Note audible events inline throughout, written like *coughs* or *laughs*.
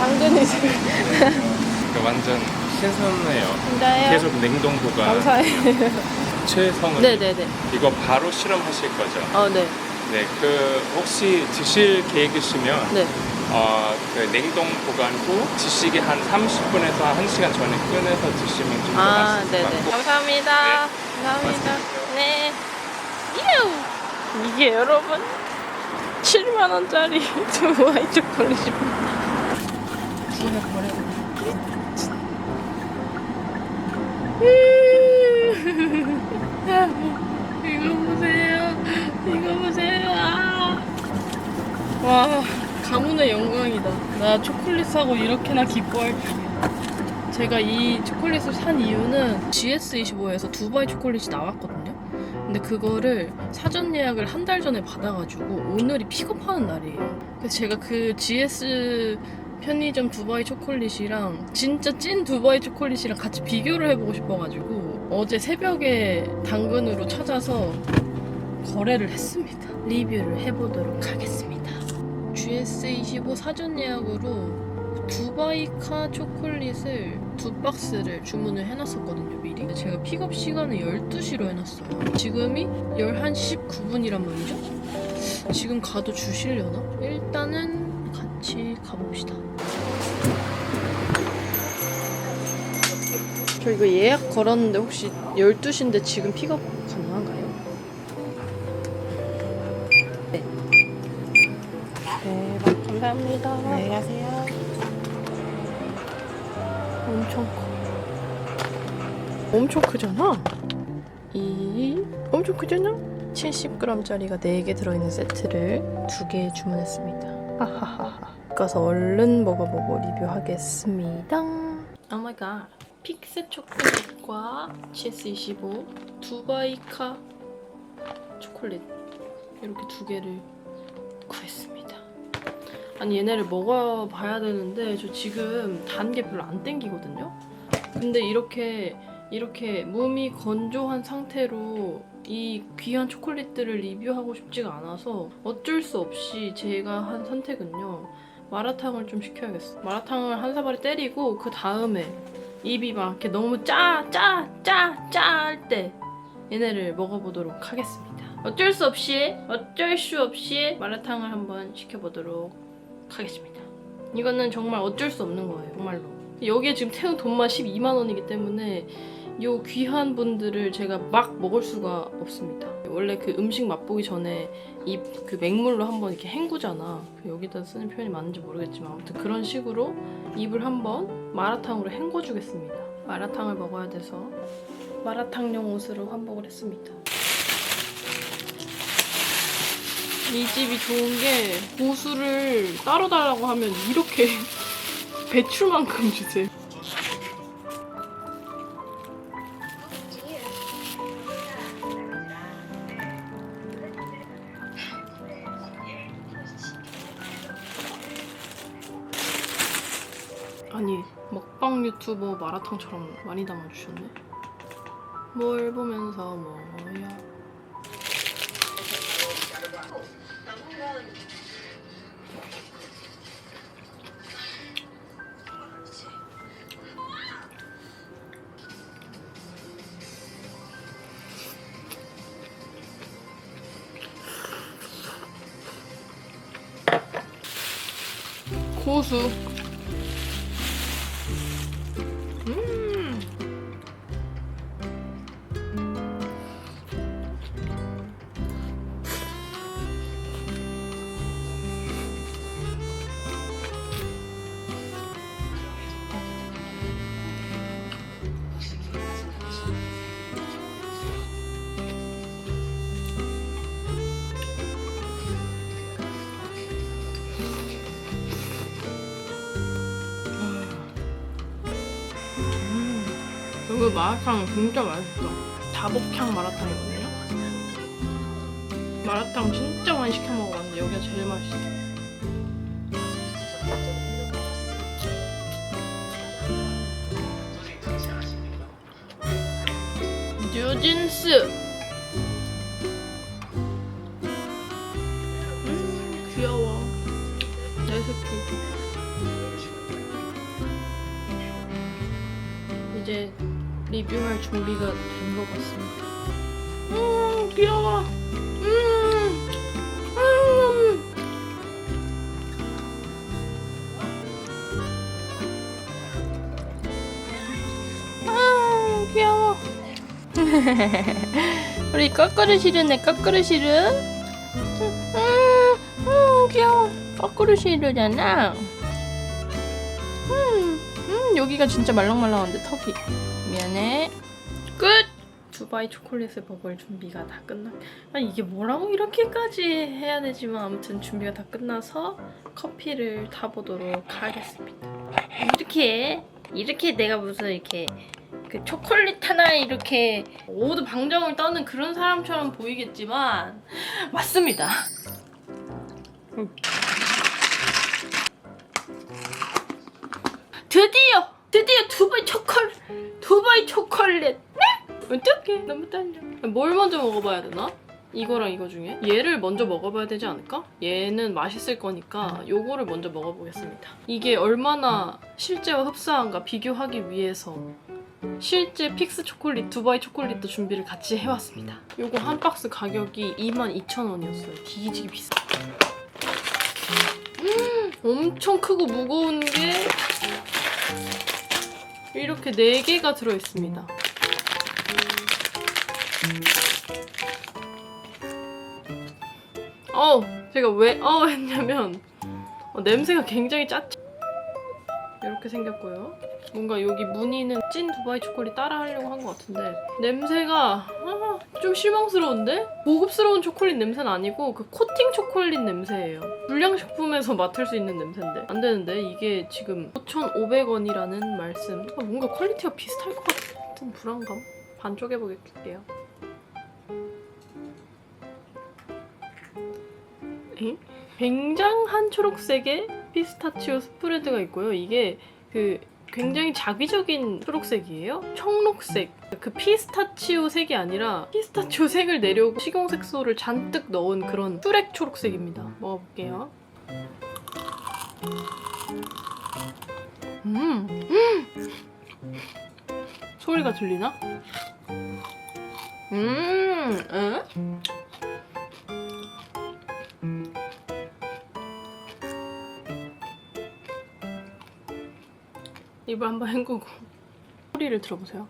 당근이지. 그러니까 완전 신선해요. 진짜요? 계속 냉동 보관. 감사해요. 최성은 네네네. 이거 바로 실험하실 거죠? 어, 네. 네, 그 혹시 드실 계획이시면 네. 어, 그 냉동 보관 후 드시기 한 30분에서 한 1시간 전에 꺼내서 드시면 좀더 아, 맛있을 것 네네. 같고 감사합니다. 네. 감사합니다. 맛있게 네. 이유! 이게 여러분 7만 원짜리 *laughs* 두바이 초콜릿입니다. 버려야 *laughs* 이거 보세요. 이거 보세요. 아. 와, 가문의 영광이다. 나 초콜릿 사고 이렇게나 기뻐할 줄이야. 제가 이 초콜릿을 산 이유는 GS25에서 두바이 초콜릿이 나왔거든요. 근데 그거를 사전 예약을 한 달 전에 받아가지고 오늘이 픽업하는 날이에요. 그래서 제가 그 GS 편의점 두바이 초콜릿이랑 진짜 찐 두바이 초콜릿이랑 같이 비교를 해보고 싶어가지고 어제 새벽에 당근으로 찾아서 거래를 했습니다. 리뷰를 해보도록 하겠습니다. GS25 사전 예약으로 두바이카 초콜릿을 두 박스를 주문을 해놨었거든요, 미리. 제가 픽업 시간을 12시로 해놨어요. 지금이 11시 19분이란 말이죠? 지금 가도 주시려나? 일단은 같이 가봅시다. 저 이거 예약 걸었는데 혹시 12시인데 지금 픽업 가능한가요? 네. 대박 감사합니다. 안녕히 가세요. 엄청 커. 엄청 크잖아. 이 엄청 크잖아. 70g짜리가 4개 들어있는 세트를 2개 주문했습니다. 가서 얼른 먹어보고 리뷰하겠습니다. 오마이갓. 픽셋 초콜릿과 GS25 두바이카 초콜릿 이렇게 두 개를 구했습니다. 아니 얘네를 먹어봐야 되는데 저 지금 단 게 별로 안 땡기거든요. 근데 이렇게 이렇게 몸이 건조한 상태로 이 귀한 초콜릿들을 리뷰하고 싶지가 않아서 어쩔 수 없이 제가 한 선택은요 마라탕을 좀 시켜야겠어. 마라탕을 한 사발에 때리고 그 다음에 입이 막 이렇게 너무 짜 짜 짜 짜 할 때 얘네를 먹어보도록 하겠습니다. 어쩔 수 없이 어쩔 수 없이 마라탕을 한번 시켜보도록 하겠습니다. 이거는 정말 어쩔 수 없는 거예요, 정말로. 여기에 지금 태운 돈만 12만 원이기 때문에 요 귀한 분들을 제가 막 먹을 수가 없습니다. 원래 그 음식 맛보기 전에 이 그 맹물로 한번 이렇게 헹구잖아. 그 여기다 쓰는 표현이 맞는지 모르겠지만 아무튼 그런 식으로 입을 한번 마라탕으로 헹궈주겠습니다. 마라탕을 먹어야 돼서 마라탕용 옷으로 환복을 했습니다. 이 집이 좋은 게 고수를 따로 달라고 하면 이렇게 *laughs* 배출만큼 주세요. 유튜버 마라탕처럼 많이 담아주셨네. 뭘 보면서 뭐야? 고수. 여기 마라탕 진짜 맛있어. 다복향 마라탕이거든요. 마라탕 진짜 많이 시켜 먹어봤는데 여기가 제일 맛있어. 뉴진스. 리뷰할 준비가 된 것 같습니다. 음 귀여워. 음. 음. 아 귀여워. *laughs* 우리 거꾸로 시르네 거꾸로 시르. 음, 음 귀여워. 거꾸로 시르잖아. 음, 음 여기가 진짜 말랑말랑한데 턱이. 미안해. 끝. 두바이 초콜릿을 먹을 준비가 다 끝나. 아 이게 뭐라고 이렇게까지 해야 되지만 아무튼 준비가 다 끝나서 커피를 타보도록 하겠습니다. 이렇게 이렇게 내가 무슨 이렇게 그 초콜릿 하나 이렇게 모두 방정을 떠는 그런 사람처럼 보이겠지만 맞습니다. 드디어 드디어 두바이 초콜 두바이 초콜릿. 네? 어떡해. 너무 떨려 뭘 먼저 먹어봐야 되나? 이거랑 이거 중에? 얘를 먼저 먹어봐야 되지 않을까? 얘는 맛있을 거니까 요거를 먼저 먹어보겠습니다. 이게 얼마나 실제와 흡사한가 비교하기 위해서 실제 픽스 초콜릿, 두바이 초콜릿도 준비를 같이 해왔습니다. 요거 한 박스 가격이 22,000원이었어요. 뒤지기 비싸. 음, 엄청 크고 무거운 게 이렇게 4개가 들어있습니다. 어, 제가 왜 어 했냐면 어, 냄새가 굉장히 짰. 이렇게 생겼고요. 뭔가 여기 무늬는 찐 두바이 초콜릿 따라 하려고 한 것 같은데 냄새가 아, 좀 실망스러운데? 고급스러운 초콜릿 냄새는 아니고 그 코팅 초콜릿 냄새예요. 불량식품에서 *laughs* 맡을 수 있는 냄새인데 안 되는데 이게 지금 5,500원이라는 말씀. 아, 뭔가 퀄리티가 비슷할 것 같은 불안감. 반쪽해 보겠게요. 에? 굉장한 초록색의 피스타치오 스프레드가 있고요. 이게 그 굉장히 자기적인 초록색이에요. 청록색. 그 피스타치오 색이 아니라 피스타치오 색을 내려고 식용색소를 잔뜩 넣은 그런 슈렉 초록색입니다. 먹어볼게요. 음. 음. 소리가 들리나? 음. 에? 입을 한번 헹구고 소리를 들어보세요.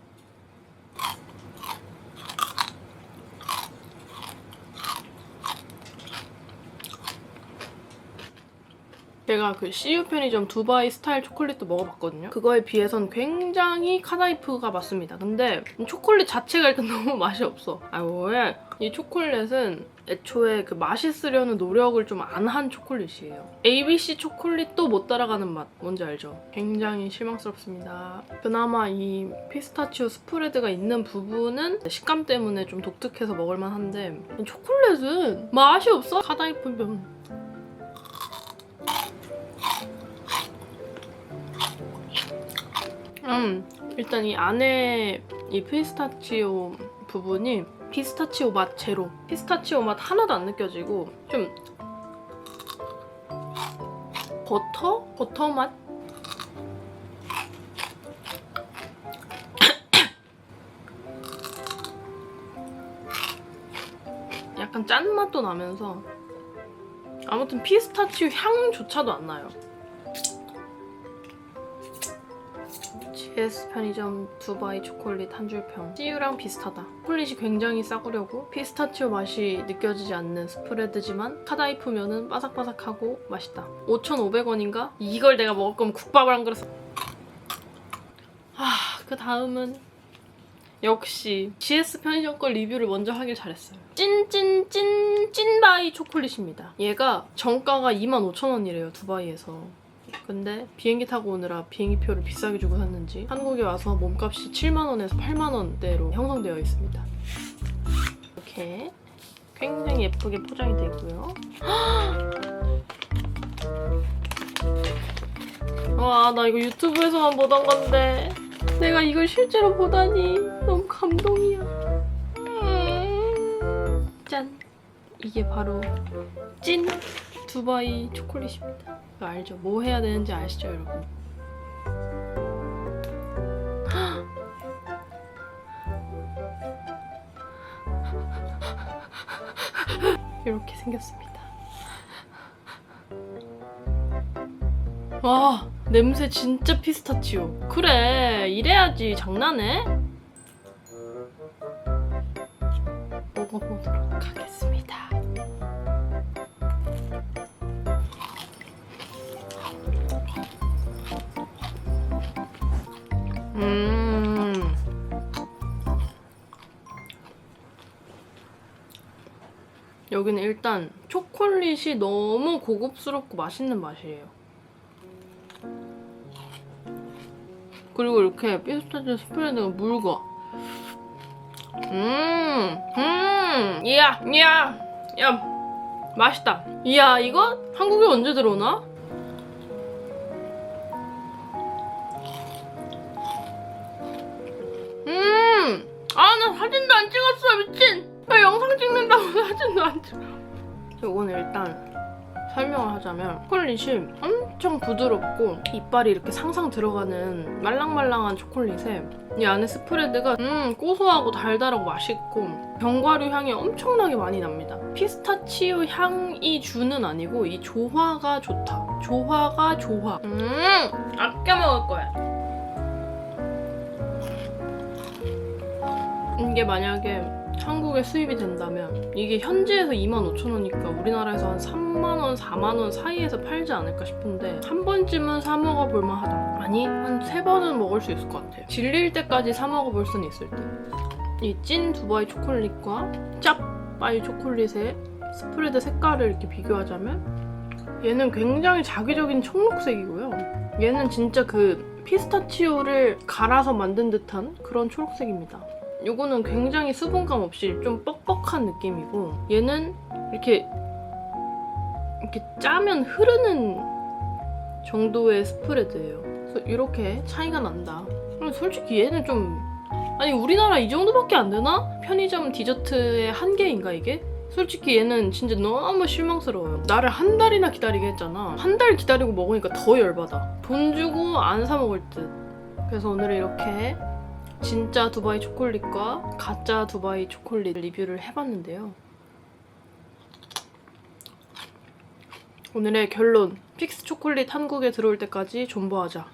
제가 그 CU 편의점 두바이 스타일 초콜릿도 먹어봤거든요. 그거에 비해선 굉장히 카다이프가 맞습니다. 근데 초콜릿 자체가 일단 *laughs* 너무 맛이 없어. 아 왜? 이 초콜릿은 애초에 그 맛있으려는 노력을 좀 안 한 초콜릿이에요. ABC 초콜릿도 못 따라가는 맛. 뭔지 알죠? 굉장히 실망스럽습니다. 그나마 이 피스타치오 스프레드가 있는 부분은 식감 때문에 좀 독특해서 먹을만 한데 이 초콜릿은 맛이 없어. 카다이프면 음, 일단 이 안에 이 피스타치오 부분이 피스타치오 맛 제로. 피스타치오 맛 하나도 안 느껴지고 좀 버터? 버터 맛? *coughs* 약간 짠 맛도 나면서 아무튼 피스타치오 향조차도 안 나요. GS 편의점 두바이 초콜릿 한 줄평. CU랑 비슷하다. 초콜릿이 굉장히 싸구려고 피스타치오 맛이 느껴지지 않는 스프레드지만 카다이 프면은 바삭바삭하고 맛있다. 5,500원인가? 이걸 내가 먹을 거면 국밥을 한 그릇 아그 다음은 역시 GS 편의점 걸 리뷰를 먼저 하길 잘했어요. 찐찐찐 찐바이 초콜릿입니다. 얘가 정가가 25,000원이래요 두바이에서 근데 비행기 타고 오느라 비행기 표를 비싸게 주고 샀는지 한국에 와서 몸값이 7만원에서 8만원대로 형성되어 있습니다. 이렇게 굉장히 예쁘게 포장이 되어 있고요. 와, 나 이거 유튜브에서만 보던 건데 내가 이걸 실제로 보다니 너무 감동이야. 음. 짠! 이게 바로 찐 두바이 초콜릿입니다. 알죠? 뭐 해야 되는지 아시죠, 여러분? *gasps* 이렇게 생겼습니다. 와, 냄새 진짜 피스타치오. 그래, 이래야지. 장난해? 먹어보도록 하겠습니다. 여기는 일단 초콜릿이 너무 고급스럽고 맛있는 맛이에요. 그리고 이렇게 피스타치오 스프레드가 묽어. 음, 음, 이야, 이야, 야, 맛있다. 이야, 이거 한국에 언제 들어오나? 음, 아, 나 사진도 안 찍었어, 미친. 나 영상 찍는다고 *laughs* 사진도 안 찍어. 이거는 일단 설명을 하자면 초콜릿이 엄청 부드럽고 이빨이 이렇게 상상 들어가는 말랑말랑한 초콜릿에 이 안에 스프레드가 음 고소하고 달달하고 맛있고 견과류 향이 엄청나게 많이 납니다. 피스타치오 향이 주는 아니고 이 조화가 좋다. 조화가 조화. 음 아껴 먹을 거야. 이게 만약에 한국에 수입이 된다면 이게 현지에서 25,000원이니까 우리나라에서 한 3만원, 4만원 사이에서 팔지 않을까 싶은데 한 번쯤은 사 먹어볼 만하다. 아니, 한 세 번은 먹을 수 있을 것 같아요. 질릴 때까지 사 먹어볼 수는 있을 듯. 이 찐 두바이 초콜릿과 짭바이 초콜릿의 스프레드 색깔을 이렇게 비교하자면 얘는 굉장히 자기적인 청록색이고요. 얘는 진짜 그 피스타치오를 갈아서 만든 듯한 그런 초록색입니다. 요거는 굉장히 수분감 없이 좀 뻑뻑한 느낌이고 얘는 이렇게 이렇게 짜면 흐르는 정도의 스프레드예요. 그래서 이렇게 차이가 난다. 솔직히 얘는 좀 아니 우리나라 이 정도밖에 안 되나? 편의점 디저트의 한계인가 이게? 솔직히 얘는 진짜 너무 실망스러워요. 나를 한 달이나 기다리게 했잖아. 한 달 기다리고 먹으니까 더 열받아. 돈 주고 안 사 먹을 듯. 그래서 오늘은 이렇게 진짜 두바이 초콜릿과 가짜 두바이 초콜릿 리뷰를 해봤는데요. 오늘의 결론. 픽스 초콜릿 한국에 들어올 때까지 존버하자.